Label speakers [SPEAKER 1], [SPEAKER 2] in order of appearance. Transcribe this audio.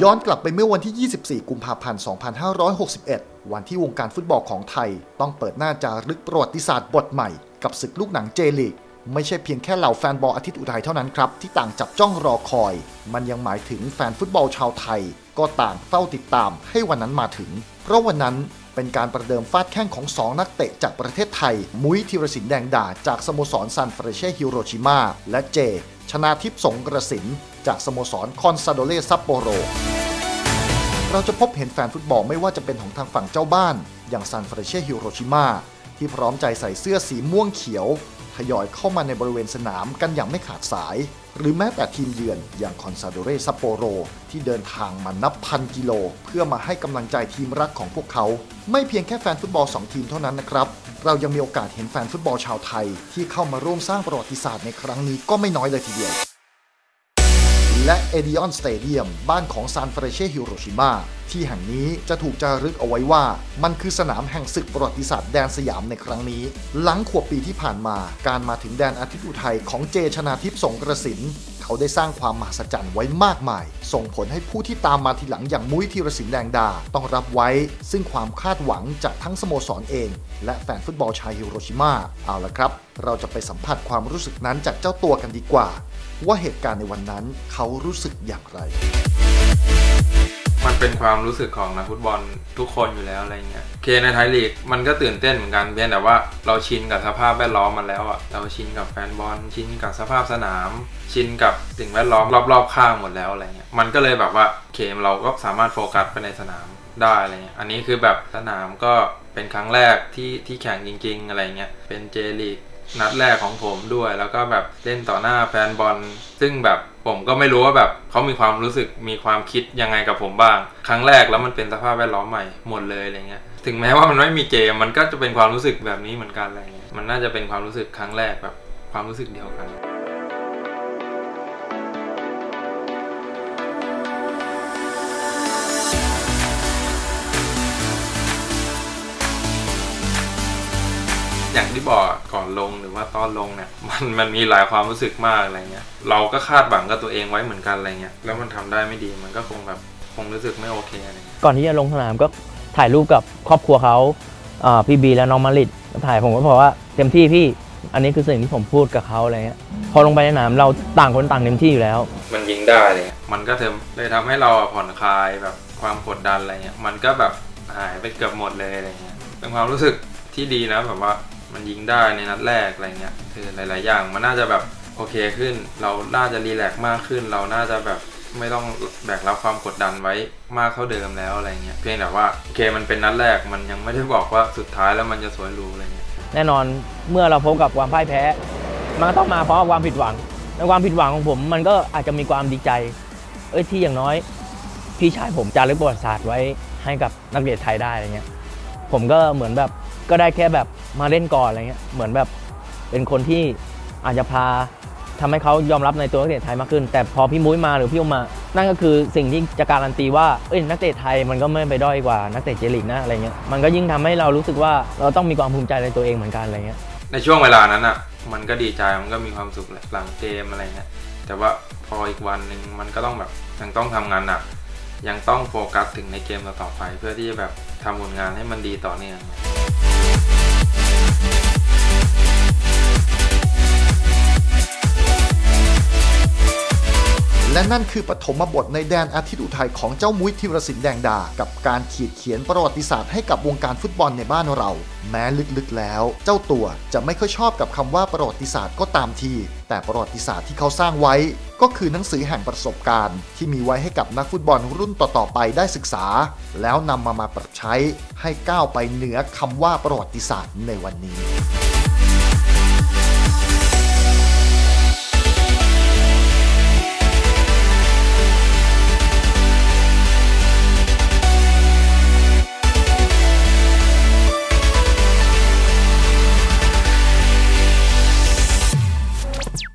[SPEAKER 1] ย้อนกลับไปเมื่อวันที่ 24 กุมภาพันธ์ 2561 วันที่วงการฟุตบอลของไทย ต้องเปิดหน้าจารึกประวัติศาสตร์บทใหม่กับศึกลูกหนังเจลีก ไม่ใช่เพียงแค่เหล่าแฟนบอลอาทิตย์อุทัยเท่านั้นครับ ที่ต่างจับจ้องรอคอย มันยังหมายถึงแฟนฟุตบอลชาวไทย ก็ต่างเฝ้าติดตามให้วันนั้นมาถึง เพราะวันนั้นเป็นการประเดิมฟาดแข้งของ 2 นักเตะจากประเทศไทย มุ้ยธีรศิลป์แดงดา จากสโมสรซันเฟรเช่ฮิโรชิมาและเจ ชนาทิพสงกระสิน จากสโมสรคอนซาโดเลซัปโปโร เราจะพบเห็นแฟนฟุตบอลไม่ว่าจะเป็นของทางฝั่งเจ้าบ้าน อย่างซันเฟรเช่ฮิโรชิมาที่พร้อมใจใส่เสื้อสีม่วงเขียว ทยอยเข้ามาในบริเวณสนามกันอย่างไม่ขาดสาย หรือแม้แต่ทีมเยือนอย่างคอนซาโดเรซัปโปโร ที่เดินทางมานับพันกิโล เพื่อมาให้กำลังใจทีมรักของพวกเขา ไม่เพียงแค่แฟนฟุตบอล 2 ทีมเท่านั้นนะครับ เรายังมีโอกาสเห็นแฟนฟุตบอลชาวไทย ที่เข้ามาร่วมสร้างประวัติศาสตร์ในครั้งนี้ก็ไม่น้อยเลยทีเดียว และเอเดียนสเตเดียมบ้านของซานเฟรเช่ฮิโรชิมาที่แห่งนี้จะถูกจารึกเอาไว้ว่ามันคือสนามแห่งศึกประวัติศาสตร์แดนสยามในครั้งนี้ หลังขวบปีที่ผ่านมา การมาถึงแดนอาทิตย์อุทัยของเจชนาทิพย์สงกระสิน เขาได้สร้างความมหัศจรรย์ไว้มากมาย ส่งผลให้ผู้ที่ตามมาทีหลังอย่างมุ้ยธีรศิลป์แดงดา ต้องรับไว้ ซึ่งความคาดหวังจากทั้งสโมสรเอง และแฟนฟุตบอลชาวฮิโรชิมาเอาละครับ เราจะไปสัมผัสความรู้สึกนั้นจากเจ้าตัวกันดีกว่า ว่าเหตุการณ์ในวันนั้นเขารู้สึกอย่างไร
[SPEAKER 2] มันเป็นความรู้สึกของนักฟุตบอลทุกคนอยู่แล้วอะไรเงี้ยเคในไทยลีกมันก็ตื่นเต้นเหมือนกันเพียงแต่ว่าเราชินกับสภาพแวดล้อมมันแล้วอะเราชินกับแฟนบอลชินกับสภาพสนาม ชินกับสิ่งแวดล้อมรอบๆข้างหมดแล้วอะไรเงี้ยมันก็เลยแบบว่าเคมเราก็สามารถโฟกัสไปในสนามได้อะไรเงี้ยอันนี้คือแบบสนามก็เป็นครั้งแรกที่ที่แข่งจริง ๆ อะไรเงี้ยเป็นเจลีก นัดแรกของผมด้วย แล้วก็แบบเล่นต่อหน้าแฟนบอล ซึ่งแบบผมก็ไม่รู้ว่าแบบเขามีความรู้สึกมีความคิดยังไงกับผมบ้าง ครั้งแรกแล้วมันเป็นสภาพแวดล้อมใหม่หมดเลยอะไรเงี้ยถึงแม้ว่ามันไม่มีเกมมันก็จะเป็นความรู้สึกแบบนี้เหมือนกันอะไรเงี้ยมันน่าจะเป็นความรู้สึกครั้งแรกแบบความรู้สึกเดียวกัน อย่างที่บอกก่อนลงหรือว่าตอนลงเนี่ยมันมันมีหลายความรู้สึกมากอะไรเงี้ยเราก็คาดหวังกับตัวเองไว้เหมือนกันอะไรเงี้ยแล้วมันทำได้ไม่ดีมันก็คงแบบคงรู้สึกไม่โอเคอะไรเงี้ย
[SPEAKER 3] ก่อนที่จะลงสนามก็ถ่ายรูปกับครอบครัวเขาอ่าพี่บีและน้องมาริดถ่ายผมก็บอกว่าเต็มที่พี่อันนี้คือสิ่งที่ผมพูดกับเขาอะไรเงี้ยพอลงไปในสนามเราต่างคนต่างเต็มที่อยู่แล้ว
[SPEAKER 2] มันยิงได้เลยอะมันก็เทมเลยทำให้เราอะผ่อนคลายแบบความกดดันอะไรเงี้ยมันก็แบบหายไปเกือบหมดเลยอะไรเงี้ยเป็นความรู้สึกที่ดีนะแบบว่า มันยิงได้ในนัดแรกอะไรเงี้ยคือหลาย ๆ อย่างมันน่าจะแบบโอเคขึ้น เราน่าจะรีแลกซ์มากขึ้น เราน่าจะแบบไม่ต้องแบกรับความกดดันไว้มากเท่าเดิมแล้วอะไรเงี้ยเพียงแต่ว่าโอเคมันเป็นนัดแรกมันยังไม่ได้บอกว่าสุดท้ายแล้วมันจะสวยหรูอะไรเงี้ย
[SPEAKER 3] แน่นอนเมื่อเราพบกับความพ่ายแพ้ มันก็ต้องมาเพราะความผิดหวังในความผิดหวังของผม มันก็อาจจะมีความดีใจ เอ้ยที่อย่างน้อย พี่ชายผมจารึกประวัติศาสตร์ไว้ให้กับนักเรียนไทยได้อะไรเงี้ยผมก็เหมือนแบบ ก็ได้แค่แบบมาเล่นก่อนอะไรเงี้ยเหมือนแบบเป็นคนที่อาจจะพาทำให้เขายอมรับในตัวนักเตะไทยมากขึ้น แต่พอพี่มุ้ยมาหรือพี่อุ้มมา นั่นก็คือสิ่งที่จะการันตีว่าเอ้ยนักเตะไทยมันก็ไม่ไปด้อยกว่านักเตะเจลีกนะอะไรเงี้ยมันก็ยิ่งทำให้เรารู้สึกว่าเราต้องมีความภูมิใจในตัวเองเหมือนกันอะไรเงี้ย
[SPEAKER 2] ในช่วงเวลานั้นอะมันก็ดีใจมันก็มีความสุขแหละหลังเกมอะไรเงี้ยแต่ว่าพออีกวันหนึ่งมันก็ต้องแบบยังต้องทำงานหนักยังต้องโฟกัสถึงในเกมต่อไป เพื่อที่จะแบบทำผลงานให้มันดีต่อเนื่อง
[SPEAKER 1] และนั่นคือปฐมบทในแดนอาทิตย์อุทัยของเจ้ามุ้ยธีรศิลป์แดงดา กับการขีดเขียนประวัติศาสตร์ให้กับวงการฟุตบอลในบ้านเรา แม้ลึกๆแล้ว เจ้าตัวจะไม่ค่อยชอบกับคำว่าประวัติศาสตร์ก็ตามที แต่ประวัติศาสตร์ที่เขาสร้างไว้ ก็คือหนังสือแห่งประสบการณ์ ที่มีไว้ให้กับนักฟุตบอลรุ่นต่อๆไปได้ศึกษา แล้วนำมามาปรับใช้ให้ก้าวไปเหนือคำว่าประวัติศาสตร์ในวันนี้